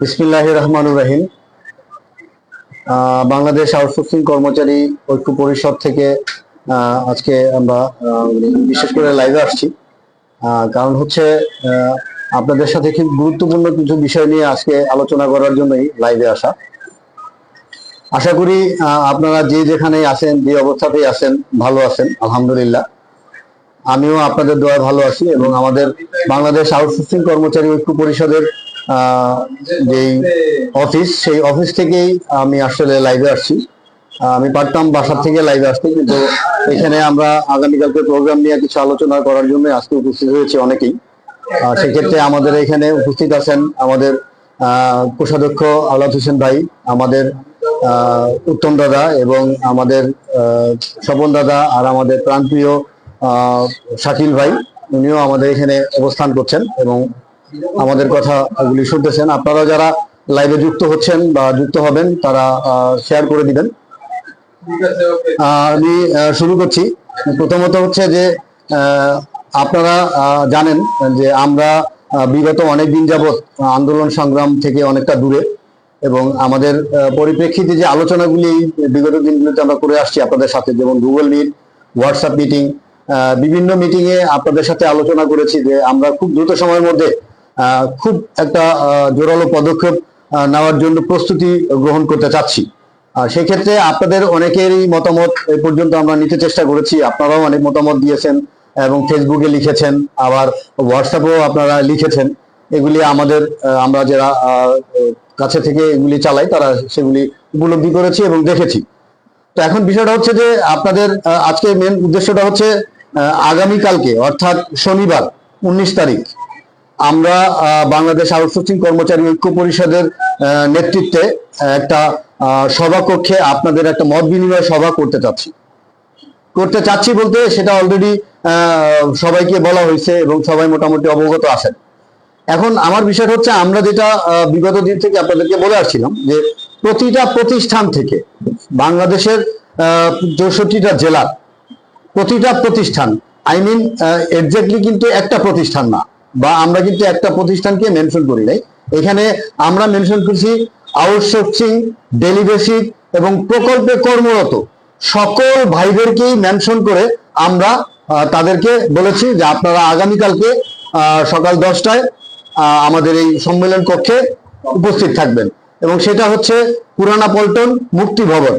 বিসমিল্লাহ রহমানুর রাহিম। আহ, বাংলাদেশ আউটসোর্সিং কর্মচারী ঐক্য পরিষদ থেকে আজকে আমরা বিশেষ করে লাইভে আসছি। আহ, কারণ হচ্ছে আহ, আপনাদের সাথে খুব গুরুত্বপূর্ণ কিছু বিষয় নিয়ে আজকে আলোচনা করার জন্যই লাইভে আসা। আশা করি আহ, আপনারা যে যেখানে আছেন যে অবস্থাতেই আছেন ভালো আছেন আলহামদুলিল্লাহ। আমিও আপনাদের দোয়া ভালো আছি এবং আমাদের বাংলাদেশ আউটসোর্সিং কর্মচারী ঐক্য পরিষদের যেই অফিস সেই অফিস থেকেই আমি আসলে লাইভে আসছি। আমি পারতাম বাসার থেকে লাইভে আসতে, কিন্তু এখানে আমরা আগামীকালকে প্রোগ্রাম নিয়ে কিছু আলোচনা করার জন্য আজকে উপস্থিত হয়েছে অনেকেই। সেক্ষেত্রে আমাদের এখানে উপস্থিত আছেন আমাদের কোষাধ্যক্ষ আওলাদ হোসেন ভাই, আমাদের উত্তম দাদা এবং আমাদের স্বপন দাদা আর আমাদের প্রাণপ্রিয় শাকিল ভাই, উনিও আমাদের এখানে অবস্থান করছেন এবং আমাদের কথা এগুলি শুনতেছেন। আপনারা যারা লাইভে যুক্ত হচ্ছেন বা যুক্ত হবেন, তারা শেয়ার করে দিবেন। আমি শুরু করছি। প্রথমত হচ্ছে যে আপনারা জানেন যে আমরা বিগত অনেক দিন যাবৎ আন্দোলন সংগ্রাম থেকে অনেকটা দূরে এবং আমাদের পরিপ্রেক্ষিতে যে আলোচনাগুলি বিগত দিনগুলিতে আমরা করে আসছি আপনাদের সাথে, যেমন গুগল মিট হোয়াটসঅ্যাপ মিটিং বিভিন্ন মিটিং এ আপনাদের সাথে আলোচনা করেছি যে আমরা খুব দ্রুত সময়ের মধ্যে খুব একটা জোরালো পদক্ষেপ নেওয়ার জন্য প্রস্তুতি গ্রহণ করতে চাচ্ছি। সেক্ষেত্রে আপনাদের অনেকেরই মতামত এই পর্যন্ত আমরা নিতে চেষ্টা করেছি। আপনারাও অনেক মতামত দিয়েছেন এবং ফেসবুকে লিখেছেন, আবার হোয়াটসঅ্যাপেও আপনারা লিখেছেন। এগুলি আমাদের আমরা যারা কাছে থেকে এগুলি চালাই, তারা সেগুলি উপলব্ধি করেছি এবং দেখেছি। তো এখন বিষয়টা হচ্ছে যে আপনাদের আজকে মেন উদ্দেশ্যটা হচ্ছে আগামীকালকে অর্থাৎ শনিবার উনিশ তারিখ আমরা বাংলাদেশ আউটসোর্সিং কর্মচারী ঐক্য পরিষদের নেতৃত্বে একটা আহ, সভাকক্ষে আপনাদের একটা মত বিনিময় সভা করতে চাচ্ছি। করতে চাচ্ছি বলতে সেটা অলরেডি সবাইকে বলা হয়েছে এবং সবাই মোটামুটি অবগত আছেন। এখন আমার বিষয় হচ্ছে আমরা যেটা বিগত দিন থেকে আপনাদেরকে বলে আসছিলাম যে প্রতিটা প্রতিষ্ঠান থেকে বাংলাদেশের চৌষট্টিটা জেলার প্রতিটা প্রতিষ্ঠান আই মিন এক্স্যাক্টলি কিন্তু একটা প্রতিষ্ঠান না, বা আমরা কিন্তু একটা প্রতিষ্ঠানকে মেনশন করি নাই। এখানে আমরা মেনশন করছি আউটসোর্সিং ডেলি বেসিক এবং প্রকল্পে কর্মরত। সকল ভাইদেরকেই মেনশন করে আমরা তাদেরকে বলেছি যে আপনারা আগামীকালকে সকাল দশটায় আমাদের এই সম্মেলন কক্ষে উপস্থিত থাকবেন। এবং সেটা হচ্ছে পুরানা পল্টন মুক্তি ভবন।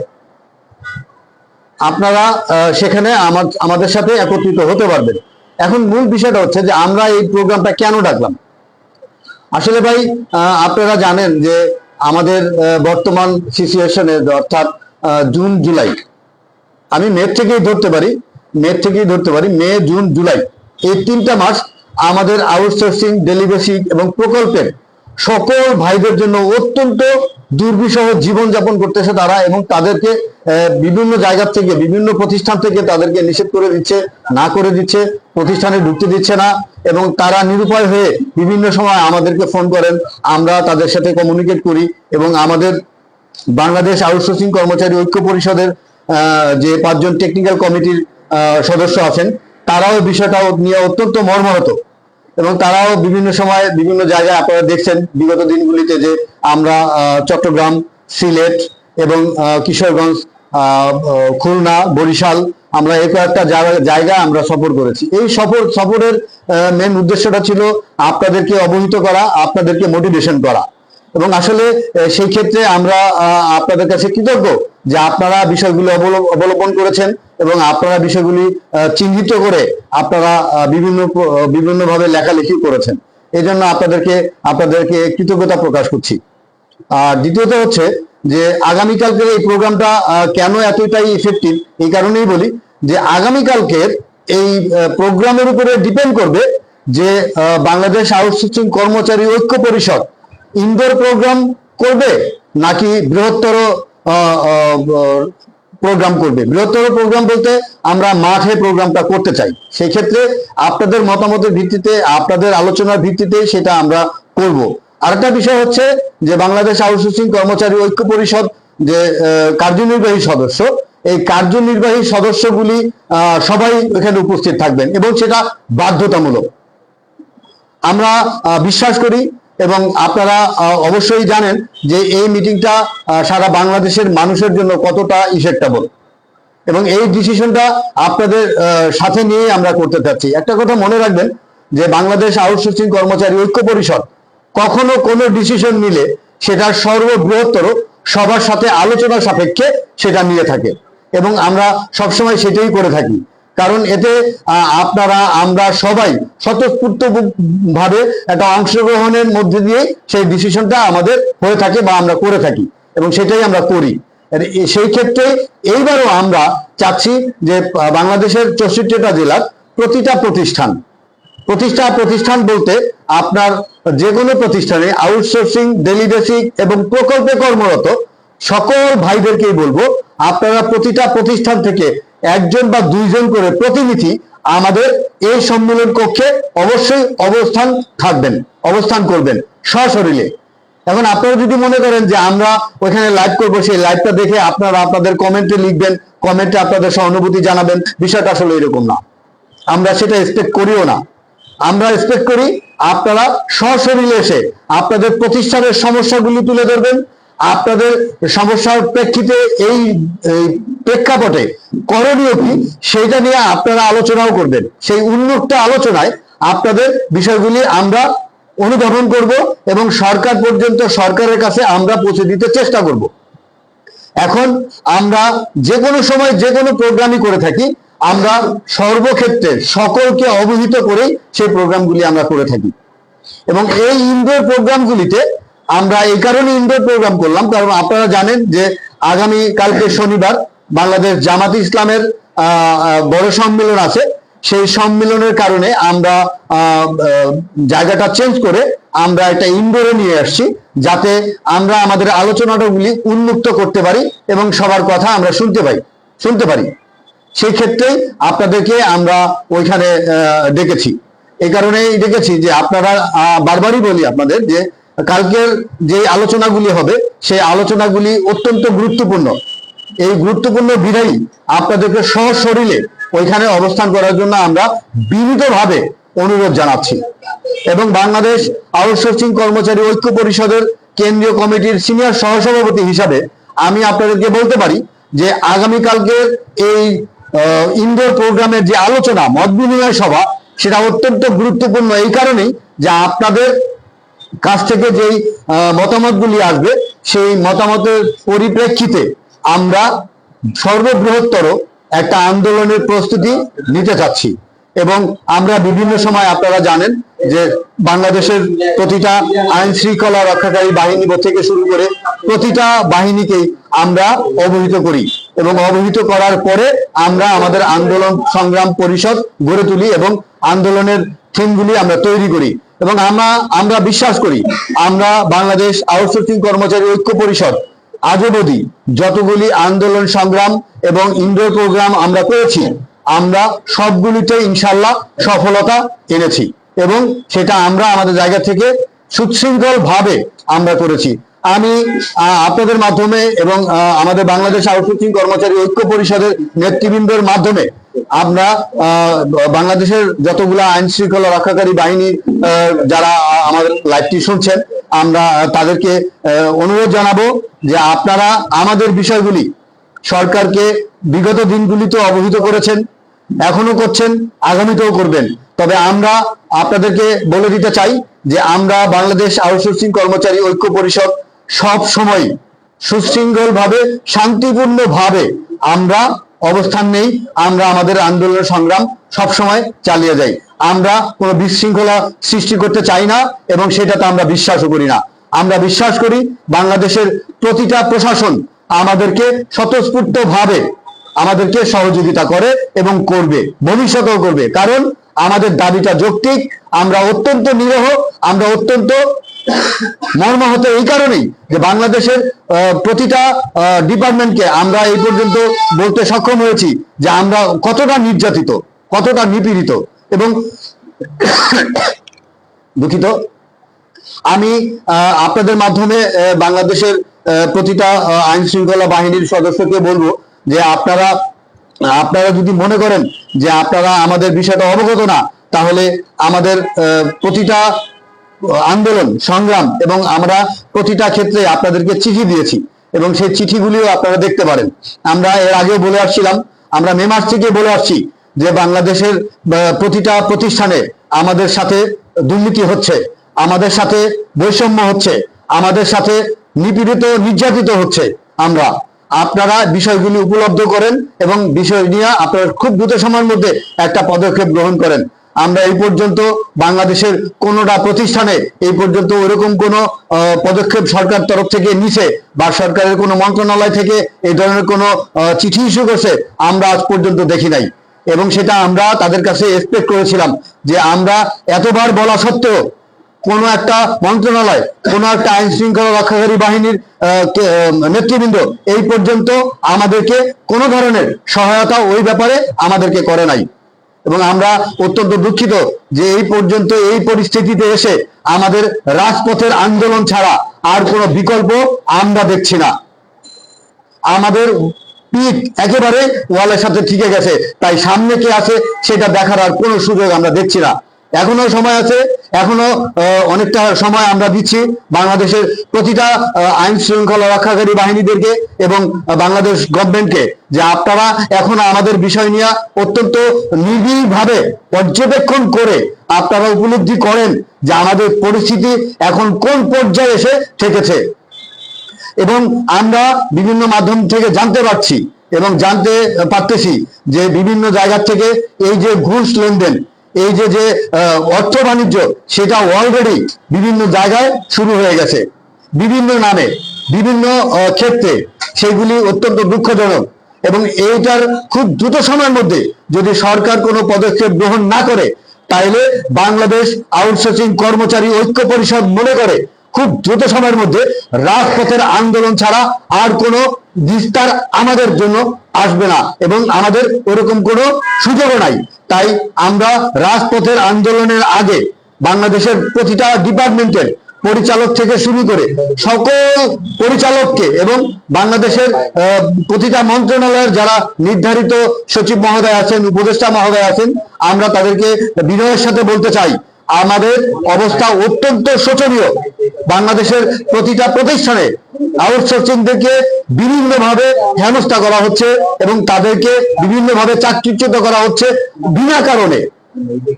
আপনারা সেখানে আমা- আমাদের সাথে একত্রিত হতে পারবেন। এখন মূল বিষয়টা হচ্ছে যে আমরা এই প্রোগ্রামটা কেন ডাকলাম? আসলে ভাই আপনারা জানেন যে আমাদের বর্তমান সিচুয়েশনে অর্থাৎ জুন, জুলাই, আমি মে থেকেই ধরতে পারি, মে থেকেই ধরতে পারি, মে, জুন, জুলাই, এই তিনটা মাস আমাদের আউটসোর্সিং ডেলিভেসিক এবং প্রকল্পের সকল ভাইদের জন্য অত্যন্ত দুর্বিষহ জীবনযাপন করতেছে তারা এবং তাদেরকে বিভিন্ন জায়গা থেকে, বিভিন্ন প্রতিষ্ঠান থেকে তাদেরকে নিষেধ করে দিচ্ছে, না করে দিচ্ছে, প্রতিষ্ঠানে ঢুকতে দিচ্ছে না এবং তারা নিরুপায় হয়ে বিভিন্ন সময় আমাদেরকে ফোন করেন, আমরা তাদের সাথে কমিউনিকেট করি এবং আমাদের বাংলাদেশ আউটসোর্সিং কর্মচারী ঐক্য পরিষদের যে পাঁচজন টেকনিক্যাল কমিটির সদস্য আছেন, তারাও বিষয়টা নিয়ে অত্যন্ত মর্মাহত। এবং তারাও বিভিন্ন সময় বিভিন্ন জায়গায় আপনারা দেখছেন বিগত দিনগুলিতে যে আমরা চট্টগ্রাম, সিলেট এবং কিশোরগঞ্জ খুলনা, বরিশাল আমরা এই একটা জায়গা আমরা সফর করেছি। এই সফর, সফরের মেন উদ্দেশ্যটা ছিল আপনাদেরকে অবহিত করা, আপনাদেরকে মোটিভেশন করা। এবং আসলে সেই ক্ষেত্রে আমরা আপনাদের কাছে কৃতজ্ঞ যে আপনারা বিষয়গুলি অবলম্ব- অবলম্বন করেছেন এবং আপনারা বিষয়গুলি চিহ্নিত করে আপনারা বিভিন্ন বিভিন্নভাবে লেখালেখি করেছেন। এই জন্য আপনাদেরকে আপনাদেরকে কৃতজ্ঞতা প্রকাশ করছি। আর দ্বিতীয়ত হচ্ছে যে, আগামীকালকের এই প্রোগ্রামটা কেন এতটাই ইফেক্টিভ এই কারণেই বলি যে, আগামীকালকের এই প্রোগ্রামের উপরে ডিপেন্ড করবে যে বাংলাদেশ আউটসোর্সিং কর্মচারী ঐক্য পরিষদ ইনডোর প্রোগ্রাম করবে নাকি বৃহত্তর প্রোগ্রাম করবে? বৃহত্তর প্রোগ্রাম বলতে আমরা মাঠে প্রোগ্রামটা করতে চাই। সেই ক্ষেত্রে আপনাদের মতামতের ভিত্তিতে, আপনাদের আলোচনার ভিত্তিতে সেটা আমরা করব। আরেকটা বিষয় হচ্ছে যে বাংলাদেশ আউটসোর্সিং কর্মচারী ঐক্য পরিষদ যে কার্যনির্বাহী সদস্য, এই কার্যনির্বাহী সদস্যগুলি সবাই এখানে উপস্থিত থাকবেন এবং সেটা বাধ্যতামূলক। আমরা বিশ্বাস করি এবং আপনারা অবশ্যই জানেন যে এই মিটিংটা সারা বাংলাদেশের মানুষের জন্য কতটা ইফেক্টেবল এবং এই ডিসিশনটা আপনাদের সাথে নিয়ে আমরা করতে চাচ্ছি। একটা কথা মনে রাখবেন যে বাংলাদেশ আউটসোর্সিং কর্মচারী ঐক্য পরিষদ কখনো কোনো ডিসিশন নিলে সেটা সর্ববৃহত্তর সবার সাথে আলোচনা সাপেক্ষে সেটা নিয়ে থাকে। এবং আমরা সবসময় সেটাই করে থাকি। কারণ এতে আপনারা, আমরা সবাই স্বতঃস্ফূর্ত ভাবে একটা অংশগ্রহণের মধ্যে দিয়ে সেই ডিসিশনটা আমাদের হয়ে থাকে বা আমরা করে থাকি এবং সেটাই আমরা করি। সেই ক্ষেত্রে এইবারও আমরা চাচ্ছি যে বাংলাদেশের চৌষট্টিটা জেলার প্রতিটা প্রতিষ্ঠান, প্রতিষ্ঠা প্রতিষ্ঠান বলতে আপনার যে কোনো প্রতিষ্ঠানে আউটসোর্সিং ডেলি বেসিক এবং প্রকল্পে কর্মরত সকল ভাইদেরকেই বলব, আপনারা প্রতিটা প্রতিষ্ঠান থেকে একজন বা দুইজন করে প্রতিনিধি আমাদের এই সম্মেলন কক্ষে অবশ্যই অবস্থান থাকবেন, অবস্থান করবেন সশরীরে। এখন আপনারা যদি মনে করেন যে আমরা ওইখানে লাইভ করব, সেই লাইভটা দেখে আপনারা আপনাদের কমেন্টে লিখবেন কমেন্টে আপনাদের সহানুভূতি জানাবেন, বিষয়টা আসলে এরকম না। আমরা সেটা এক্সপেক্ট করিও না। আমরা এক্সপেক্ট করি আপনারা সশরীরে এসে আপনাদের প্রতিষ্ঠানের সমস্যাগুলি তুলে ধরবেন আপনাদের সমস্যার প্রেক্ষিতে এই প্রেক্ষাপটে করণীয় কি? সেইটা নিয়ে আপনারা আলোচনাও করবেন। সেই উন্মুক্ত আলোচনায় আপনাদের বিষয়গুলি আমরা অনুধাবন করব এবং সরকার পর্যন্ত সরকারের কাছে আমরা পৌঁছে দিতে চেষ্টা করব। এখন আমরা যে কোনো সময় যে কোনো প্রোগ্রামই করে থাকি, আমরা সর্বক্ষেত্রে সকলকে অবহিত করে সেই প্রোগ্রামগুলি আমরা করে থাকি। এবং এই ইনডোর প্রোগ্রামগুলিতে আমরা এই কারণে ইনডোর প্রোগ্রাম করলাম, কারণ আপনারা জানেন যে আগামী কালকে শনিবার বাংলাদেশ জামাত ইসলামের বড় সম্মেলন আছে। সেই সম্মেলনের কারণে আমরা জায়গাটা চেঞ্জ করে আমরা একটা ইনডোরে নিয়ে আসছি, যাতে আমরা আমাদের আলোচনাটাগুলি উন্মুক্ত করতে পারি এবং সবার কথা আমরা শুনতে পাই, শুনতে পারি। সেই ক্ষেত্রে আপনাদেরকে আমরা ওইখানে ডেকেছি। এই কারণেই ডেকেছি যে আপনারা বারবারই বলি আপনাদের যে কালকের যে আলোচনাগুলি হবে, সেই আলোচনাগুলি অত্যন্ত গুরুত্বপূর্ণ। এই গুরুত্বপূর্ণ বিধায়ী আপনাদেরকে সশরীরে ওইখানে অবস্থান করার জন্য আমরা বিনীতভাবে অনুরোধ জানাচ্ছি। এবং বাংলাদেশ আউটসোর্সিং কর্মচারী ঐক্য পরিষদের কেন্দ্রীয় কমিটির সিনিয়র সহসভাপতি হিসাবে আমি আপনাদেরকে বলতে পারি যে আগামীকালকের এই ইনডোর প্রোগ্রামের যে আলোচনা মত বিনিময় সভা, সেটা অত্যন্ত গুরুত্বপূর্ণ এই কারণেই যে আপনাদের কাছ থেকে যেই মতামতগুলি আসবে, সেই মতামতের পরিপ্রেক্ষিতে আমরা সর্ববৃহত্তর একটা আন্দোলনের প্রস্তুতি নিতে চাচ্ছি। এবং আমরা বিভিন্ন সময় আপনারা জানেন যে বাংলাদেশের প্রতিটা আইন শৃঙ্খলা রক্ষাকারী বাহিনী থেকে শুরু করে প্রতিটা বাহিনীকেই আমরা অবহিত করি এবং অবহিত করার পরে আমরা আমাদের আন্দোলন সংগ্রাম পরিষদ গড়ে তুলি এবং আন্দোলনের থিমগুলি আমরা তৈরি করি। এবং আমরা আমরা বিশ্বাস করি, আমরা বাংলাদেশ আউটসোর্সিং কর্মচারী ঐক্য পরিষদ আজ অবধি যতগুলি আন্দোলন সংগ্রাম এবং ইনডোর প্রোগ্রাম আমরা করেছি, আমরা সবগুলিতে ইনশাল্লাহ সফলতা এনেছি এবং সেটা আমরা আমাদের জায়গা থেকে সুশৃঙ্খল ভাবে আমরা করেছি। আমি আপনাদের মাধ্যমে এবং আমাদের বাংলাদেশ আউটসোর্সিং কর্মচারী ঐক্য পরিষদের নেতৃবৃন্দের মাধ্যমে আমরা বাংলাদেশের যতগুলো আইন শৃঙ্খলা রক্ষাকারী বাহিনী যারা আমাদের লাইভটি শুনছেন, আমরা তাদেরকে অনুরোধ জানাব যে আপনারা আমাদের বিষয়গুলি সরকারকে বিগত দিনগুলিতে অবহিত করেছেন এখনও করছেন, আগামীতেও করবেন। তবে আমরা আপনাদেরকে বলে দিতে চাই যে আমরা বাংলাদেশ আউটসোর্সিং কর্মচারী ঐক্য পরিষদ সব সময় সুশৃঙ্খল ভাবে শান্তিপূর্ণ ভাবে আমরা অবস্থান নেই, আমরা আমাদের আন্দোলন সংগ্রাম সব সময় চালিয়ে যাই। আমরা কোনো বিশৃঙ্খলা সৃষ্টি করতে চাই না এবং সেটাতে আমরা বিশ্বাসও করি না। আমরা বিশ্বাস করি বাংলাদেশের প্রতিটা প্রশাসন আমাদেরকে স্বতঃস্ফূর্ত ভাবে আমাদেরকে সহযোগিতা করে এবং করবে, ভবিষ্যতেও করবে। কারণ আমাদের দাবিটা যৌক্তিক, আমরা অত্যন্ত নিরহ, আমরা অত্যন্ত মর্মাহত এই কারণেই যে বাংলাদেশের প্রতিটা ডিপার্টমেন্টকে আমরা এই পর্যন্ত বলতে সক্ষম হয়েছি যে আমরা কতটা নির্যাতিত, কতটা নিপীড়িত এবং দুঃখিত। আমি আপনাদের মাধ্যমে বাংলাদেশের প্রতিটা আইন শৃঙ্খলা বাহিনীর সদস্যকে বলব যে আপনারা আপনারা যদি মনে করেন যে আপনারা আমাদের বিষয়টা অবগত না, তাহলে আমাদের প্রতিটা আন্দোলন, সংগ্রাম এবং আমরা প্রতিটা ক্ষেত্রে আপনাদেরকে চিঠি দিয়েছি এবং সেই চিঠিগুলিও আপনারা দেখতে পারেন। আমরা এর আগে বলে আসছিলাম, আমরা মে মাস থেকে বলে আসছি যে বাংলাদেশের প্রতিটা প্রতিষ্ঠানে আমাদের সাথে দুর্নীতি হচ্ছে, আমাদের সাথে বৈষম্য হচ্ছে, আমাদের সাথে নিপীড়িত, নির্যাতিত হচ্ছে আমরা। আপনারা বিষয়গুলি উপলব্ধ করেন এবং বিষয় নিয়ে আপনারা খুব দ্রুত সময়ের মধ্যে একটা পদক্ষেপ গ্রহণ করেন। আমরা এই পর্যন্ত বাংলাদেশের কোনোটা প্রতিষ্ঠানে এই পর্যন্ত ওরকম কোনো পদক্ষেপ সরকার তরফ থেকে নিছে বা সরকারের কোনো মন্ত্রণালয় থেকে এই ধরনের কোনো চিঠি ইস্যু করছে, আমরা আজ পর্যন্ত দেখি নাই। এবং সেটা আমরা তাদের কাছে এক্সপেক্ট করেছিলাম যে আমরা এতবার বলা সত্ত্বেও কোনো একটা মন্ত্রণালয়, কোনো একটা আইন শৃঙ্খলা রক্ষাকারী বাহিনীর নেতৃবৃন্দ এই পর্যন্ত আমাদেরকে কোনো ধরনের সহায়তা ওই ব্যাপারে আমাদেরকে করে নাই। এবং আমরা অত্যন্ত দুঃখিত যে এই পর্যন্ত এই পরিস্থিতিতে এসে আমাদের রাজপথের আন্দোলন ছাড়া আর কোনো বিকল্প আমরা দেখছি না। আমাদের পিঠ একেবারে ওয়ালের সাথে ঠিকে গেছে, তাই সামনে কে আছে সেটা দেখার আর কোনো সুযোগ আমরা দেখছি না। এখনও সময় আছে, এখনও অনেকটা সময় আমরা দিচ্ছি বাংলাদেশের প্রতিটা আইন শৃঙ্খলা রক্ষাকারী বাহিনীদেরকে এবং বাংলাদেশ গভর্নমেন্টকে, যে আপনারা এখন আমাদের বিষয় নিয়ে অত্যন্ত নিবিড়ভাবে পর্যবেক্ষণ করে আপনারা উপলব্ধি করেন যে আমাদের পরিস্থিতি এখন কোন পর্যায়ে এসে ঠেকেছে এবং আমরা বিভিন্ন মাধ্যম থেকে জানতে পারছি এবং জানতে পারতেছি যে বিভিন্ন জায়গা থেকে এই যে ঘুষ লেনদেন এই যে যে অর্থ বাণিজ্য, সেটা অলরেডি বিভিন্ন জায়গায় শুরু হয়ে গেছে। বিভিন্ন নামে, বিভিন্ন ক্ষেত্রে সেগুলি অত্যন্ত দুঃখজনক। এবং এইটার খুব দ্রুত সময়ের মধ্যে যদি সরকার কোনো পদক্ষেপ গ্রহণ না করে, তাইলে বাংলাদেশ আউটসোর্সিং কর্মচারী ঐক্য পরিষদ মনে করে খুব দ্রুত সময়ের মধ্যে রাজপথের আন্দোলন ছাড়া আর কোনো বিস্তার আমাদের জন্য আসবে না এবং আমাদের ওরকম কোনো সুযোগও নাই। তাই আমরা রাজপথের আন্দোলনের আগে বাংলাদেশের প্রতিটা ডিপার্টমেন্টের পরিচালক থেকে শুরু করে সকল পরিচালককে এবং বাংলাদেশের প্রতিটা মন্ত্রণালয়ের যারা নির্ধারিত সচিব মহোদয় আছেন, উপদেষ্টা মহোদয় আছেন, আমরা তাদেরকে বিনয়ের সাথে বলতে চাই আমাদের অবস্থা অত্যন্ত শোচনীয়। বাংলাদেশের প্রতিটা প্রতিষ্ঠানে আউটসোর্সিং থেকে বিভিন্ন ভাবে হেনস্থা করা হচ্ছে এবং তাদেরকে বিভিন্ন ভাবে চাকরিচ্যুত করা হচ্ছে বিনা কারণে।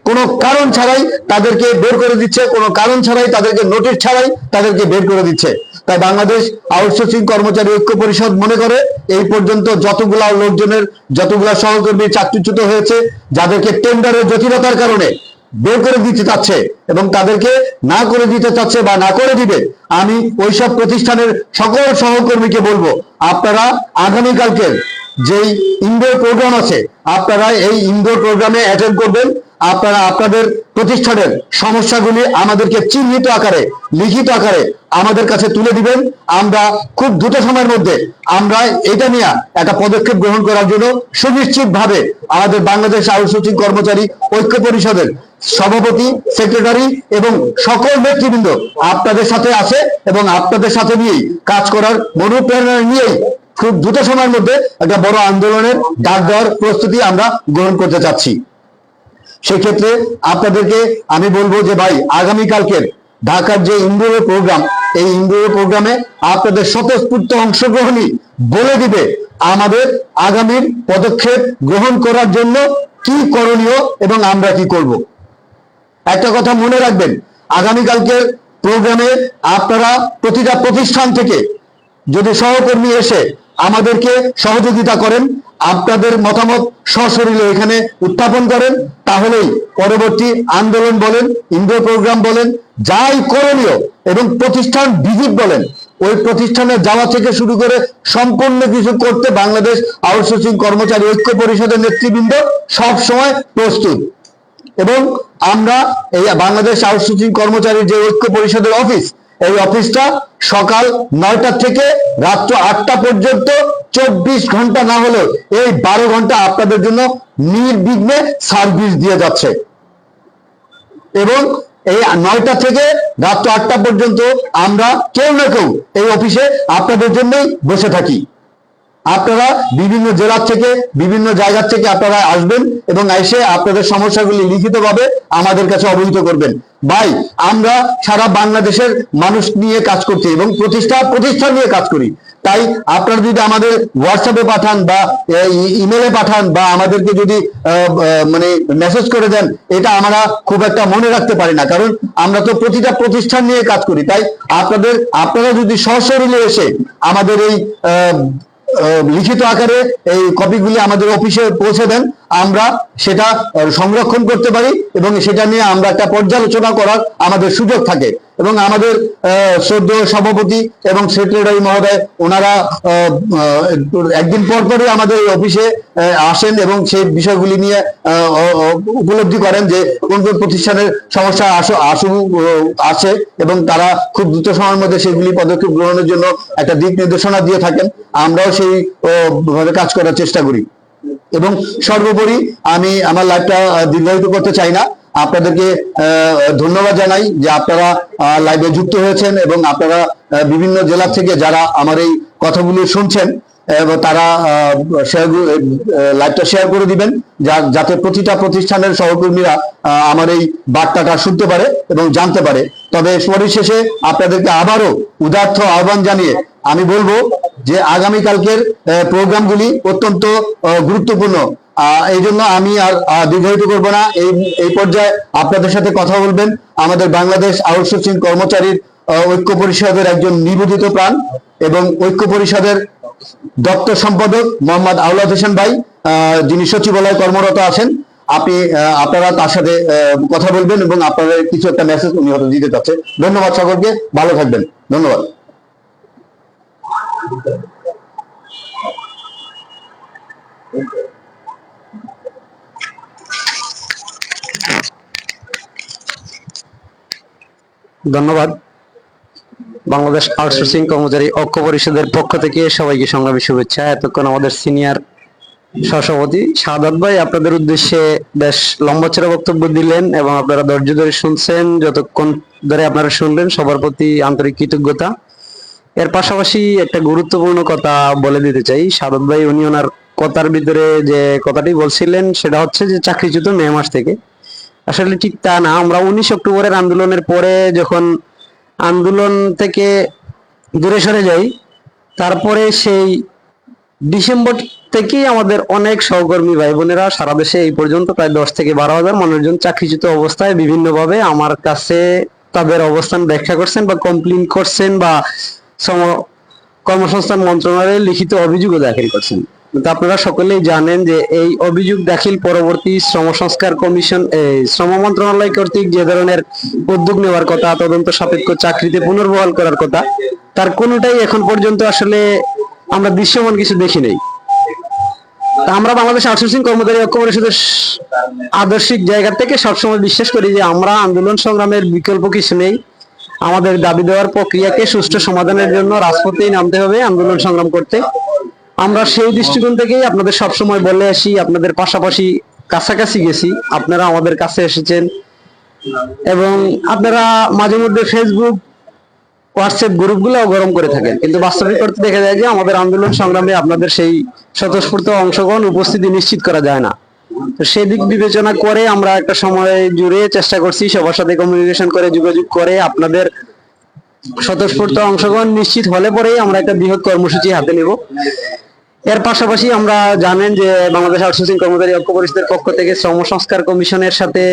কোনো কারণ ছাড়াই তাদেরকে বের করে দিচ্ছে, কোনো কারণ ছাড়াই তাদেরকে নোটিশ ছাড়াই তাদেরকে বের করে দিচ্ছে। তাই বাংলাদেশ আউটসোর্সিং কর্মচারী ঐক্য পরিষদ মনে করে এই পর্যন্ত যতগুলা লোকজনের, যতগুলা সহকর্মী চাকরিচ্যুত হয়েছে, যাদেরকে টেন্ডারের জটিলতার কারণে বের করে দিতে চাচ্ছে এবং তাদেরকে না করে দিতে চাচ্ছে বা না করে দিবে, আমি ওইসব প্রতিষ্ঠানের সকল সহকর্মীকে বলব, আপনারা আগামীকালকে যেই ইনডোর প্রোগ্রাম আছে, আপনারা এই ইনডোর প্রোগ্রামে অ্যাটেন্ড করবেন। আপনারা আপনাদের প্রতিষ্ঠানের সমস্যাগুলি আমাদেরকে চিহ্নিত আকারে, লিখিত আকারে আমাদের কাছে তুলে দিবেন। আমরা খুব দ্রুত সময়ের মধ্যে আমরা এটা নিয়ে একটা পদক্ষেপ গ্রহণ করার জন্য সুনিশ্চিত ভাবে আমাদের বাংলাদেশ আউটসোর্সিং কর্মচারী ঐক্য পরিষদের সভাপতি সেক্রেটারি এবং সকল নেতৃবৃন্দ আপনাদের সাথে আছে এবং আপনাদের সাথে নিয়েই কাজ করার মনোপ্রেরণা নিয়েই খুব দ্রুত সময়ের মধ্যে একটা বড় আন্দোলনের ডাক দেওয়ার প্রস্তুতি আমরা গ্রহণ করতে চাচ্ছি। সেক্ষেত্রে আপনাদেরকে আমি বলব যে ভাই, আগামীকালকের ঢাকার যে ইন্ডোর প্রোগ্রাম এই ইন্ডোর প্রোগ্রামে আপনাদের স্বতঃস্ফূর্ত অংশগ্রহণই বলে দিবে আমাদের আগামীর পদক্ষেপ গ্রহণ করার জন্য কি করণীয় এবং আমরা কি করব। একটা কথা মনে রাখবেন আগামীকালকের প্রোগ্রামে আপনারা প্রতিটা প্রতিষ্ঠান থেকে যদি সহকর্মী এসে আমাদেরকে সহযোগিতা করেন, আপনাদের মতামত সশরীরে এখানে উত্থাপন করেন, তাহলেই পরবর্তী আন্দোলন বলেন ইন্ডোর প্রোগ্রাম বলেন, যাই করণীয় এবং প্রতিষ্ঠান ভিজিট বলেন, ওই প্রতিষ্ঠানে যাওয়া থেকে শুরু করে সম্পূর্ণ কিছু করতে বাংলাদেশ আউটসোর্সিং কর্মচারী ঐক্য পরিষদের নেতৃবৃন্দ সব সময় প্রস্তুত। এবং আমরা এই বাংলাদেশ আউটসোর্সিং কর্মচারী যে ঐক্য পরিষদের অফিস, এই অফিসটা সকাল নয়টা থেকে রাত্র আটটা পর্যন্ত চব্বিশ ঘণ্টা না হলেও এই বারো ঘণ্টা আপনাদের জন্য নির্বিঘ্নে সার্ভিস দিয়ে যাচ্ছে। এবং এই নয়টা থেকে রাত্র আটটা পর্যন্ত আমরা কেউ না কেউ এই অফিসে আপনাদের জন্যই বসে থাকি। আপনারা বিভিন্ন জেলার থেকে, বিভিন্ন জায়গার থেকে আপনারা আসবেন এবং এসে আপনাদের সমস্যাগুলি লিখিতভাবে আমাদের কাছে অবহিত করবেন। ভাই, আমরা সারা বাংলাদেশের মানুষ নিয়ে কাজ করছি এবং প্রতিষ্ঠা প্রতিষ্ঠান নিয়ে কাজ করি। তাই আপনারা যদি আমাদের হোয়াটসঅ্যাপে পাঠান বা ইমেলে পাঠান বা আমাদেরকে যদি মানে মেসেজ করে দেন, এটা আমরা খুব একটা মনে রাখতে পারি না। কারণ আমরা তো প্রতিটা প্রতিষ্ঠান নিয়ে কাজ করি। তাই আপনাদের, আপনারা যদি সশরীরে এসে আমাদের এই লিখিত আকারে এই কপিগুলি আমাদের অফিসে পৌঁছে দেন। আমরা সেটা সংরক্ষণ করতে পারি এবং সেটা নিয়ে আমরা একটা পর্যালোচনা করার আমাদের সুযোগ থাকে। এবং আমাদের আহ, শ্রদ্ধ সভাপতি এবং সেক্রেটারি মহোদয় ওনারা একদিন পর পরই আমাদের অফিসে আসেন এবং সেই বিষয়গুলি নিয়ে উপলব্ধি করেন যে কোন কোন প্রতিষ্ঠানের সমস্যা আসু আসু আছে এবং তারা খুব দ্রুত সময়ের মধ্যে সেগুলি পদক্ষেপ গ্রহণের জন্য একটা দিক নির্দেশনা দিয়ে থাকেন। আমরাও সেই কাজ করার চেষ্টা করি। এবং সর্বোপরি আমি আমার লাইভটা দীর্ঘায়িত করতে চাই না। আপনাদেরকে ধন্যবাদ জানাই যে আপনারা লাইভে যুক্ত হয়েছেন এবং আপনারা বিভিন্ন জেলা থেকে যারা আমার এই কথাগুলো শুনছেন এবং তারা শেয়ার লাইভটা শেয়ার করে দিবেন যাতে প্রতিটা প্রতিষ্ঠানের সহকর্মীরা আমার এই বার্তাটা শুনতে পারে এবং জানতে পারে। তবে পরিশেষে আপনাদেরকে আবারও উদার্থ আহ্বান জানিয়ে আমি বলব যে আগামীকালকের প্রোগ্রামগুলি অত্যন্ত গুরুত্বপূর্ণ। এই জন্য আমি আর দীর্ঘায়িত করব না। এই এই পর্যায়ে আপনাদের সাথে কথা বলবেন আমাদের বাংলাদেশ আউটসোর্সিং কর্মচারীর ঐক্য পরিষদের একজন নিবেদিত প্রাণ এবং ঐক্য পরিষদের দপ্তর সম্পাদক মোহাম্মদ আউলাদ হোসেন ভাই যিনি সচিবালয়ে কর্মরত আছেন, আপনি আপনারা তার সাথে কথা বলবেন এবং আপনাদের কিছু একটা মেসেজ উনি হয়তো দিতে চাচ্ছে। ধন্যবাদ সকলকে, ভালো থাকবেন, ধন্যবাদ। ধন্যবাদ। বাংলাদেশ আউটসোর্সিং কর্মচারী ঐক্য পরিষদের পক্ষ থেকে সবাইকে সংগ্রামী শুভেচ্ছা। এতক্ষণ আমাদের সিনিয়র সহসভাপতি সাদাত ভাই, আপনাদের উদ্দেশ্যে বেশ লম্বা চড়া বক্তব্য দিলেন এবং আপনারা ধৈর্য ধরে শুনছেন। যতক্ষণ ধরে আপনারা শুনলেন সবার প্রতি আন্তরিক কৃতজ্ঞতা। এর পাশাপাশি একটা গুরুত্বপূর্ণ কথা বলে দিতে চাই। সাদাত ভাই, উনি ওনার কথার ভিতরে যে কথাটি বলছিলেন, সেটা হচ্ছে যে চাকরিচ্যুত মে মাস থেকে। আসলে ঠিক তা না। আমরা উনিশ অক্টোবরের আন্দোলনের পরে যখন আন্দোলন থেকে দূরে সরে যাই। তারপরে সেই ডিসেম্বর থেকেই আমাদের অনেক সহকর্মী ভাই বোনেরা সারা দেশে এই পর্যন্ত প্রায় দশ থেকে বারো হাজার মানুষজন চাকরিচ্যুত অবস্থায় বিভিন্নভাবে আমার কাছে তাদের অবস্থান ব্যাখ্যা করছেন বা কমপ্লেন করছেন বা কর্মসংস্থান মন্ত্রণালয়ে লিখিত অভিযোগও দাখিল করছেন। আপনারা সকলেই জানেন যে এই অভিযোগ দাখিল পরবর্তী শ্রম সংস্কার কমিশন শ্রম মন্ত্রণালয় কর্তৃক যে ধরনের উদ্যোগ নেওয়ার কথা, তদন্ত সাপেক্ষ চাকরিতে পুনর্বহাল করার কথা, তার কোনোটাই এখন পর্যন্ত আসলে আমরা দৃশ্যমান কিছু দেখি নেই। আমরা বাংলাদেশ আউটসোর্সিং কর্মচারী ঐক্য পরিষদের আদর্শিক জায়গা থেকে সবসময় বিশ্বাস করি যে আমরা আন্দোলন সংগ্রামের বিকল্প কিছু নেই। আমাদের দাবি দেওয়ার প্রক্রিয়াকে সুষ্ঠু সমাধানের জন্য রাজপথেই নামতে হবে আন্দোলন সংগ্রাম করতে। আমরা সেই দৃষ্টিকোণ থেকেই আপনাদের সবসময় বলে আসি, আপনাদের পাশাপাশি কাছাকাছি গেছি। আপনারা আমাদের কাছে এসেছেন। এবং আপনারা মাঝে মধ্যে ফেসবুক হোয়াটসঅ্যাপ গ্রুপগুলো গরম করে থাকেন। কিন্তু বাস্তবিক করতে দেখা যায় যে আমাদের আন্দোলন সংগ্রামে আপনাদের সেই স্বতঃস্ফূর্ত অংশগ্রহণ উপস্থিতি নিশ্চিত করা যায় না। তো সেই দিক বিবেচনা করে আমরা একটা সময় জুড়ে চেষ্টা করছি সবার সাথে কমিউনিকেশন করে, যোগাযোগ করে আপনাদের স্বতঃস্ফূর্ত অংশগ্রহণ নিশ্চিত হলে পরেই আমরা একটা বৃহৎ কর্মসূচি হাতে নেব। এর পাশাপাশি আমরা জানেন যে বাংলাদেশ আউটসোর্সিং কর্মচারী ঐক্য পরিষদের পক্ষ থেকে শ্রম সংস্কার কমিশনের সাথে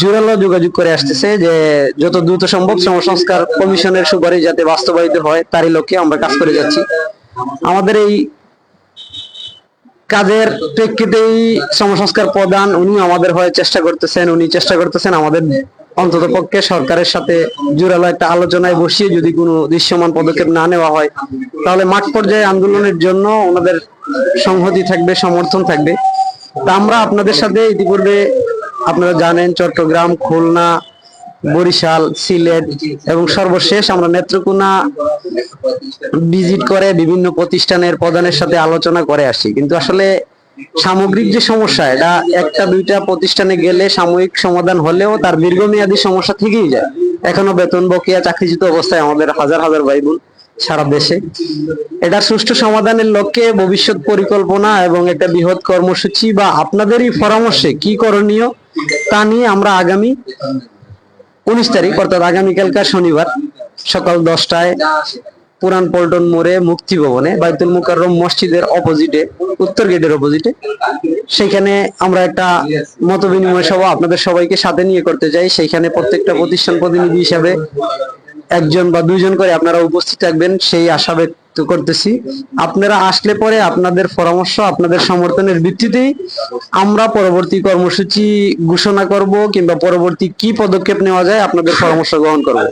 জোরালো যোগাযোগ করে আসতেছে যে যত দ্রুত সম্ভব শ্রম সংস্কার কমিশনের সুপারিশ যাতে বাস্তবায়িত হয়, তারই লক্ষ্যে আমরা কাজ করে যাচ্ছি। আমাদের এই কাজের প্রেক্ষিতেই শ্রম সংস্কার প্রদান উনি আমাদের হয়ে চেষ্টা করতেছেন, উনি চেষ্টা করতেছেন আমাদের অন্তত পক্ষে সরকারের সাথে জোরালো একটা আলোচনায় বসিয়ে যদি কোনো দৃশ্যমান পদক্ষেপ না নেওয়া হয়, তাহলে মাঠ পর্যায়ে আন্দোলনের জন্য ওনাদের সংহতি থাকবে, সমর্থন থাকবে। তা আমরা আপনাদের সাথে ইতিপূর্বে আপনারা জানেন চট্টগ্রাম, খুলনা, বরিশাল, সিলেট এবং সর্বশেষ আমরা নেত্রকোনা ভিজিট করে বিভিন্ন প্রতিষ্ঠানের প্রধানের সাথে আলোচনা করে আসি। কিন্তু আসলে সামগ্রিক যে সমস্যা, এটা একটা, দুইটা প্রতিষ্ঠানে গেলে সাময়িক সমাধান হলেও তার দীর্ঘমেয়াদী সমস্যা থেকেই যায়। এখনও বেতন বকেয়া, চাকরিচ্যুত অবস্থায় আমাদের হাজার হাজার ভাই বোন সারা দেশে। এটার সুষ্ঠু সমাধানের লক্ষ্যে ভবিষ্যৎ পরিকল্পনা এবং একটা বৃহৎ কর্মসূচি বা আপনাদেরই পরামর্শে কি করণীয় তা নিয়ে আমরা আগামী উনিশ তারিখ, অর্থাৎ আগামীকালকার শনিবার সকাল দশটায় পুরান পল্টন মোড়ে মুক্তি ভবনে বাইতুল মুকাররম মসজিদের অপোজিটে উত্তর গেটের অপোজিটে সেখানে আমরা একটা মত বিনিময় সভা আপনাদের সবাইকে সাথে নিয়ে করতে চাই সেইখানে প্রত্যেকটা প্রতিষ্ঠান প্রতিনিধি হিসাবে একজন বা দুইজন করে আপনারা উপস্থিত থাকবেন, সেই আশা ব্যক্ত করতেছি। আপনারা আসলে পরে আপনাদের পরামর্শ, আপনাদের সমর্থনের ভিত্তিতেই আমরা পরবর্তী কর্মসূচি ঘোষণা করব কিংবা পরবর্তী কি পদক্ষেপ নেওয়া যায় আপনাদের পরামর্শ গ্রহণ করব।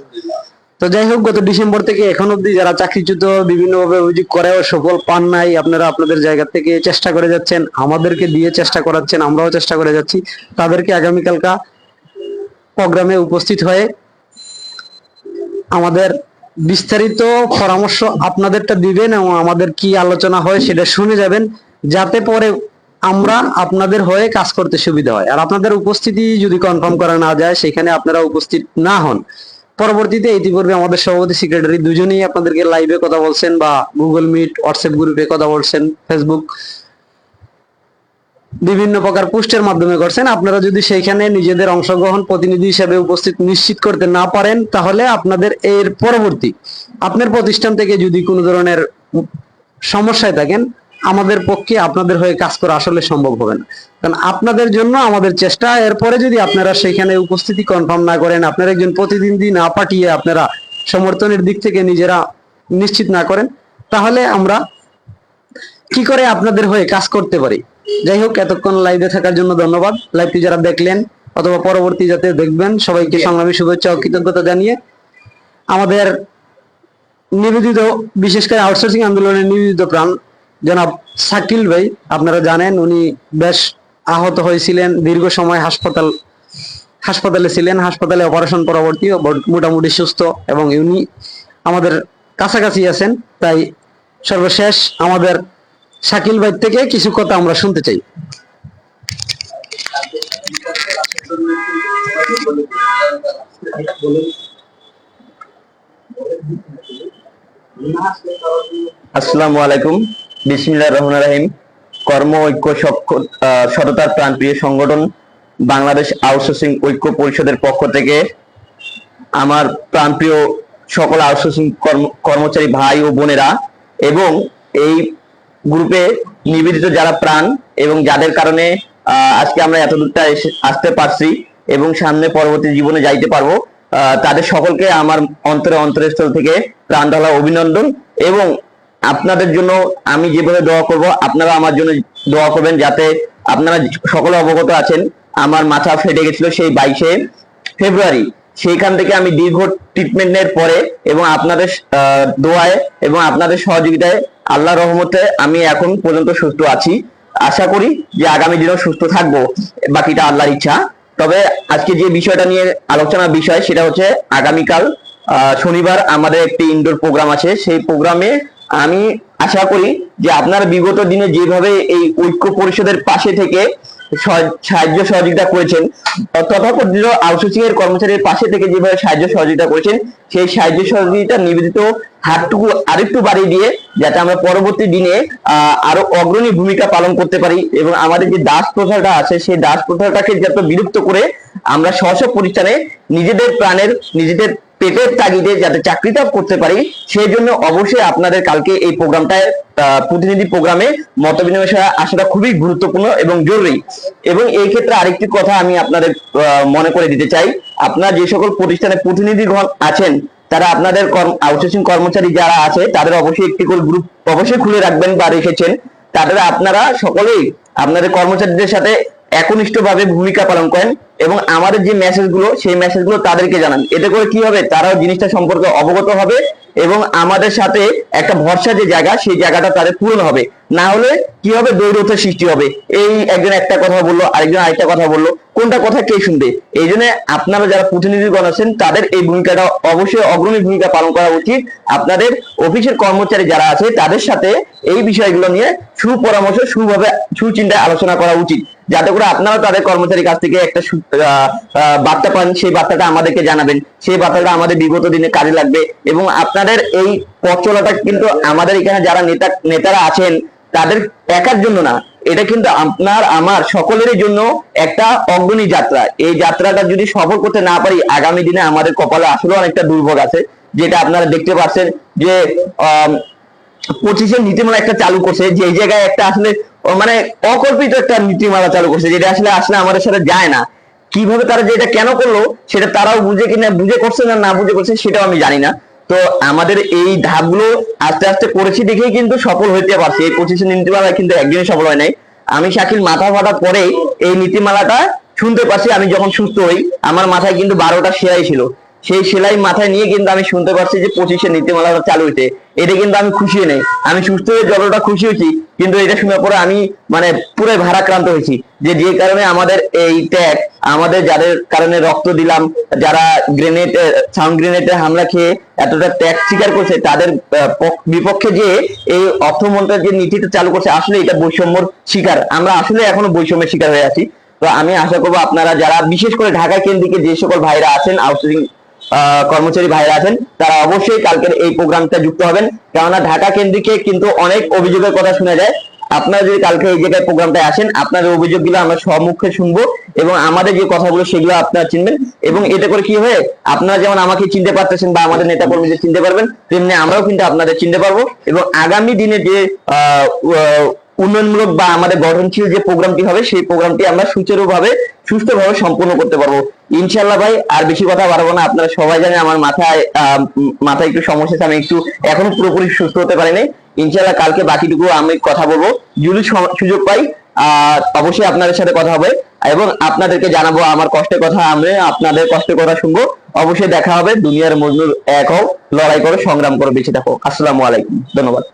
তো যাই হোক, গত ডিসেম্বর থেকে এখন অব্দি যারা চাকরিচ্যুত বিভিন্নভাবে অভিযোগ করেও সফল পান নাই, আপনারা আপনাদের জায়গা থেকে চেষ্টা করে যাচ্ছেন, আমাদেরকে দিয়ে চেষ্টা করাচ্ছেন, আমরাও চেষ্টা করে যাচ্ছি। তাদেরকে আগামীকালকা প্রোগ্রামে উপস্থিত হয়ে আমাদের বিস্তারিত পরামর্শ আপনাদেরটা দিবেন এবং আমাদের কি আলোচনা হয় সেটা শুনে যাবেন, যাতে পরে আমরা আপনাদের হয়ে কাজ করতে সুবিধা হয়। আর আপনাদের উপস্থিতি যদি কনফার্ম করা না যায়, সেখানে আপনারা উপস্থিত না হন। পরবর্তীতে ইতিপূর্বে আমাদের সভাপতি সেক্রেটারি দুজনেই আপনাদেরকে লাইভে কথা বলছেন বা গুগল মিট হোয়াটসঅ্যাপ গ্রুপে কথা বলছেন ফেসবুক বিভিন্ন প্রকার পোস্টের মাধ্যমে করছেন। আপনারা যদি সেইখানে নিজেদের অংশগ্রহণ প্রতিনিধি হিসেবে উপস্থিত নিশ্চিত করতে না পারেন, তাহলে আপনাদের এর পরবর্তী, আপনার প্রতিষ্ঠান থেকে যদি কোনো ধরনের সমস্যায় থাকেন আমাদের পক্ষে আপনাদের হয়ে কাজ করা আসলে সম্ভব হবে না। কারণ আপনাদের জন্য আমাদের চেষ্টা এরপরে যদি আপনারা সেখানে উপস্থিতি কনফার্ম না করেন আপনারা একজন প্রতিনিধি না পাঠিয়ে আপনারা সমর্থনের দিক থেকে নিজেরা নিশ্চিত না করেন তাহলে আমরা কি করে আপনাদের হয়ে কাজ করতে পারি? যাই হোক এতক্ষণ লাইভে থাকার জন্য ধন্যবাদ। লাইভটি যারা দেখলেন অথবা পরবর্তী যাতে দেখবেন সবাইকে সংগ্রামী শুভেচ্ছা ও কৃতজ্ঞতা জানিয়ে আমাদের নিবেদিত বিশেষ করে আউটসোর্সিং আন্দোলনের নিবেদিত প্রাণ জনাব শাকিল ভাই, আপনারা জানেন উনি বেশ আহত হয়েছিলেন, দীর্ঘ সময় হাসপাতাল, হাসপাতালে ছিলেন, হাসপাতালে অপারেশন পরবর্তী মোটামুটি সুস্থ এবং উনি আমাদের কাছাকাছি আছেন। তাই সর্বশেষ আমাদের শাকিল ভাই থেকে কিছু কথা আমরা শুনতে চাই। আসসালামু আলাইকুম। বিসমিল্লাহির রহমানির রহিম। কর্ম, ঐক্য সততার প্রাণপ্রিয় সংগঠন বাংলাদেশ আউটসোর্সিং ঐক্য পরিষদের পক্ষ থেকে আমার প্রাণপ্রিয় সকল আউটসোর্সিং কর্ম- কর্মচারী ভাই ও বোনেরা এবং এই গ্রুপে নিবেদিত যারা প্রাণ এবং যাদের কারণে আজকে আমরা এত দূরটা আসতে পারছি এবং সামনে পরবর্তী জীবনে যাইতে পারব তাদের সকলকে আমার অন্তরে অন্তরস্থল থেকে প্রাণ ঢালা অভিনন্দন এবং আপনাদের জন্য আমি যেভাবে দোয়া করব, আপনারা আমার জন্য দোয়া করবেন যাতে আপনারা সকলে অবগত আছেন। আমার মাথা ফেটে গেছিল সেই বাইশে ফেব্রুয়ারি। সেইখান থেকে আমি দীর্ঘ ট্রিটমেন্টের পরে এবং আপনাদের দোয়ায় এবং আপনাদের সহযোগিতায় আল্লাহ রহমতে আমি এখন পর্যন্ত সুস্থ আছি। আশা করি যে আগামী দিনেও সুস্থ থাকব, বাকিটা আল্লাহর ইচ্ছা। তবে আজকে যে বিষয়টা নিয়ে আলোচনার বিষয়, সেটা হচ্ছে আগামীকাল শনিবার আমাদের একটি ইনডোর প্রোগ্রাম আছে। সেই প্রোগ্রামে আমি আশা করি যে আপনারা বিগত দিনে যেভাবে এই ঐক্য পরিষদের পাশে থেকে সাহায্য সহযোগিতা করেছেন, তথাকথিত আউটসোর্সিং এর কর্মচারীর পাশে থেকে যেভাবে সাহায্য সহযোগিতা করেছেন, সেই সাহায্য সহযোগিতা নিবেদিত হাতটুকু আরেকটু বাড়িয়ে দিয়ে যাতে আমরা পরবর্তী দিনে আরও অগ্রণী ভূমিকা পালন করতে পারি এবং আমাদের যে দাস প্রথাটা আছে, সেই দাস প্রথাটাকে যাতে বিলুপ্ত করে আমরা স্ব প্রতিষ্ঠানে নিজেদের প্রাণের, নিজেদের পেটের তাগিদে যাতে চাকরিটা করতে পারি সেই জন্য অবশ্যই আপনাদের কালকে এই প্রোগ্রামটায় প্রতিনিধি প্রোগ্রামে মত বিনিময় আসাটা খুবই গুরুত্বপূর্ণ এবং জরুরি। এবং এই ক্ষেত্রে আরেকটি কথা আমি আপনাদের মনে করে দিতে চাই। আপনার যে সকল প্রতিষ্ঠানে প্রতিনিধিগণ আছেন, তারা আপনাদের আউটসোর্সিং কর্মচারী যারা আছে, তাদের অবশ্যই একটি করে গ্রুপ অবশ্যই খুলে রাখবেন বা রেখেছেন। তাদের আপনারা সকলেই আপনাদের কর্মচারীদের সাথে একনিষ্ঠভাবে ভূমিকা পালন করেন এবং আমাদের যে মেসেজগুলো সেই মেসেজগুলো তাদেরকে জানান। এতে করে কি হবে? তারাও জিনিসটা সম্পর্কে অবগত হবে এবং আমাদের সাথে একটা ভরসা যে জায়গা, সেই জায়গাটা তাদের পূরণ হবে। না হলে কি হবে? দৌড়তে সৃষ্টি হবে। এই একজন একটা কথা বলল, আরেকজন আরেকটা কথা বলল। কোনটা কথা কে শুনবে? এই জন্য আপনারা যারা প্রতিনিধিগণ আছেন, তাদের এই ভূমিকাটা অবশ্যই অগ্রণী ভূমিকা পালন করা উচিত। আপনাদের অফিসের কর্মচারী যারা আছে, তাদের সাথে এই বিষয়গুলো নিয়ে সুপরামর্শ, সুভাবে, সুচিন্তায় আলোচনা করা উচিত। যাতে করে আপনারা তাদের কর্মচারীর কাছ থেকে একটা বার্তা পান, সেই বার্তাটা আমাদেরকে জানাবেন। সেই বার্তাটা আমাদের বিগত দিনে কাজে লাগবে। এবং আপনাদের এই পথ চলাটা কিন্তু আমাদের এখানে যারা নেতা, নেতারা আছেন তাদের একার জন্য না। এটা কিন্তু আপনার, আমার সকলেরই জন্য একটা অগ্রণী যাত্রা। এই যাত্রাটা যদি সফল করতে না পারি, আগামী দিনে আমাদের কপালে আসলে অনেকটা দুর্ভোগ আছে। যেটা আপনারা দেখতে পাচ্ছেন যে পঁচিশের নীতিমালা একটা চালু করছে, যে জায়গায় একটা আসলে মানে অকল্পিত একটা নীতিমালা চালু করছে, যেটা আসলে আসলে আমাদের সাথে যায় না। কীভাবে তারা যে এটা কেন করল, সেটা তারাও বুঝে কিনা, বুঝে করছে না না বুঝে করছে, সেটাও আমি জানি না। তো আমাদের এই ধাপগুলো আস্তে আস্তে করেছি দেখেই কিন্তু সফল হইতে পারছি। এই পজিশন নীতিমালা কিন্তু একদিনে সফল হয় নাই। আমি শাকিল মাথা ফাটার পরে এই নীতিমালাটা শুনতে পারছি। আমি যখন সুস্থ হই, আমার মাথায় কিন্তু বারোটা সেরাই ছিল। সেই সেলাই মাথায় নিয়ে কিন্তু আমি শুনতে পারছি যে পঁচিশে নীতিমালাটা চালু হইতে এটা কিন্তু আমি খুশি নেই। আমি সুস্থ হয়ে যতটা খুশি হয়েছি, কিন্তু এটা শোনার পরে আমি মানে পুরো ভারাক্রান্ত হয়েছি। যে যে কারণে আমাদের এই ট্যাগ আমাদের যাদের কারণে রক্ত দিলাম, যারা গ্রেনেড সাউন্ড গ্রেনেডের হামলা খেয়ে এতটা ট্যাগ স্বীকার করছে, তাদের বিপক্ষে যে এই অর্থমন্ত্রক যে নীতিটা চালু করছে, আসলে এটা বৈষম্যর শিকার। আমরা আসলে এখনও বৈষম্যের শিকার হয়ে আছি। তো আমি আশা করব আপনারা যারা, বিশেষ করে ঢাকা কেন্দ্রিকে যে সকল ভাইরা আছেন আউটসোর্সিং কর্মচারী ভাইরা আছেন, তারা অবশ্যই কালকের এই প্রোগ্রামটা যুক্ত হবেন। কেননা ঢাকা কেন্দ্রিকে কিন্তু অনেক অভিযোগের কথা শোনা যায়। আপনারা যদি কালকে এই জায়গায় আসেন, আপনাদের আমরা সম্মুখে শুনব এবং আমাদের যে কথাগুলো সেগুলো আপনারা চিনবেন। এবং এতে করে কি হয়, আপনারা যেমন আমাকে চিনতে পারতেছেন বা আমাদের নেতা কর্মীদের চিনতে পারবেন, তেমনি আমরাও কিন্তু আপনাদের চিনতে পারব। এবং আগামী দিনে যে উন্নয়নমূলক বা আমাদের গঠনশীল যে প্রোগ্রামটি হবে, সেই প্রোগ্রামটি আমরা সুচারুভাবে, সুস্থভাবে সম্পূর্ণ করতে পারব। ইনশাল্লাহ ভাই, আর বেশি কথা বাড়াবো না, আপনারা সবাই জানেন আমার মাথায় মাথায় একটু সমস্যা আছে, আমি একটু এখনও পুরোপুরি সুস্থ হতে পারিনি। ইনশাল্লাহ কালকে বাকিটুকু আমি কথা বলব। যদি সুযোগ পাই অবশ্যই আপনাদের সাথে কথা হবে এবং আপনাদেরকে জানাব আমার কষ্টের কথা, আমি আপনাদের কষ্টের কথা শুনব। অবশ্যই দেখা হবে, দুনিয়ার মজনুর এক হোক লড়াই করো, সংগ্রাম করো, বেঁচে থাকো। আসসালামু আলাইকুম, ধন্যবাদ।